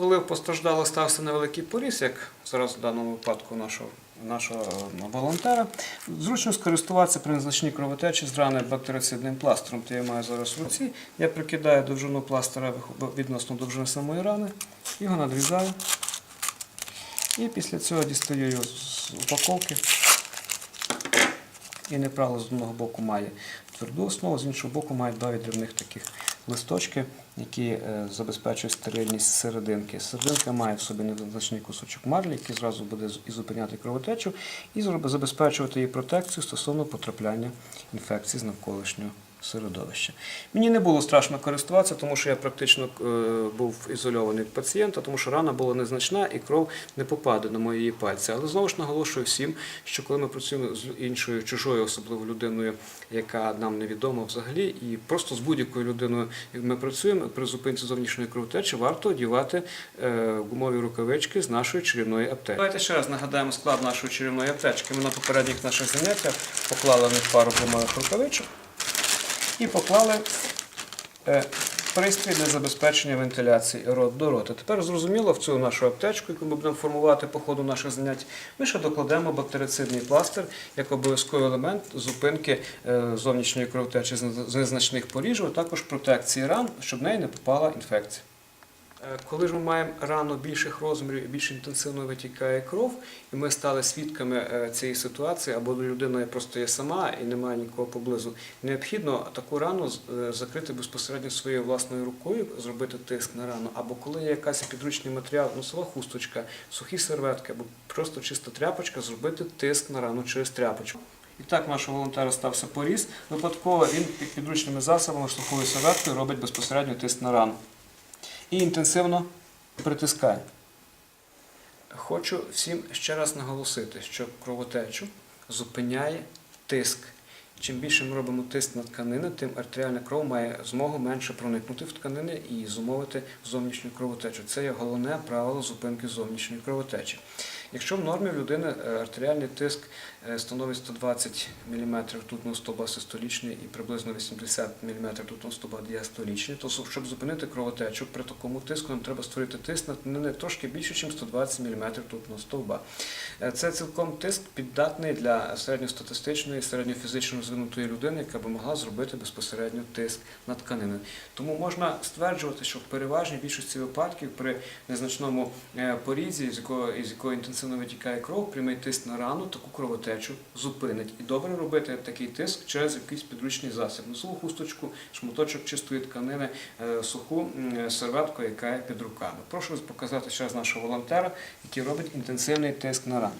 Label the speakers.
Speaker 1: Коли в постраждало стався невеликий поріз, як зараз в даному випадку нашого, нашого е, волонтера, зручно скористуватися при незначній кровотечі з рани бактерицидним пластером. То я маю зараз в руці. Я прикидаю довжину пластера відносно довжини самої рани, його надрізаю. І після цього дістаю його з упаковки. І неправило з одного боку має тверду основу, з іншого боку мають два відривних таких листочки, які е, забезпечують стерильність серединки. Серединка має в собі незначний кусочок марлі, який зразу буде і зупиняти кровотечу, і забезпечувати її протекцію стосовно потрапляння інфекцій з навколишнього середовища. Мені не було страшно користуватися, тому що я практично е, був ізольований від пацієнта, тому що рана була незначна і кров не попаде на мої пальці. Але знову ж наголошую всім, що коли ми працюємо з іншою чужою, особливо людиною, яка нам невідома взагалі, і просто з будь-якою людиною, ми працюємо при зупинці зовнішньої кровотечі, варто одягати е, гумові рукавички з нашої чарівної аптеки. Давайте ще раз нагадаємо склад нашої чарівної аптечки. Ми на попередніх наших заняттях поклали в них пару гумових рукавичок і поклали е, пристрій для забезпечення вентиляції рот до рота. Тепер зрозуміло, в цю нашу аптечку, яку ми будемо формувати по ходу наших занять, ми ще докладемо бактерицидний пластир як обов'язковий елемент зупинки е, зовнішньої кровотечі з незначних поріжів, а також протекції ран, щоб в неї не попала інфекція. Е, Коли ж ми маємо рану більших розмірів і більш інтенсивно витікає кров, і ми стали свідками е, цієї ситуації, або людина просто є сама і немає нікого поблизу, необхідно таку рану е, закрити безпосередньо своєю власною рукою, зробити тиск на рану, або коли є якась підручний матеріал, носова хусточка, сухі серветки, або просто чиста тряпочка, зробити тиск на рану через тряпочку. І так нашого волонтера стався поріз. Випадково він під підручними засобами, сухою серветкою робить безпосередньо тиск на рану і інтенсивно притискає. Хочу всім ще раз наголосити, що кровотечу зупиняє тиск. Чим більше ми робимо тиск на тканини, тим артеріальна кров має змогу менше проникнути в тканини і зумовити зовнішню кровотечу. Це є головне правило зупинки зовнішньої кровотечі. Якщо в нормі в людини е, артеріальний тиск е, становить 120 мм ртутного стовба систолічний і приблизно 80 мм ртутного стовба діастолічний, то щоб зупинити кровотечу при такому тиску, нам треба створити тиск на трошки більше, ніж 120 мм ртутного стовба. Це цілком тиск піддатний для середньостатистичної, середньофізично розвинутої людини, яка би могла зробити безпосередньо тиск на тканини. Тому можна стверджувати, що в переважній більшості випадків при незначному е, порізі, з якої інтенсивно витікає кров, прямий тиск на рану таку кровотечу зупинить. І добре робити такий тиск через якийсь підручний засіб. Носову хусточку, шматочок чистої тканини, е, суху серветку, яка є під руками. Прошу вас показати ще нашого волонтера, який робить інтенсивний тиск на рану.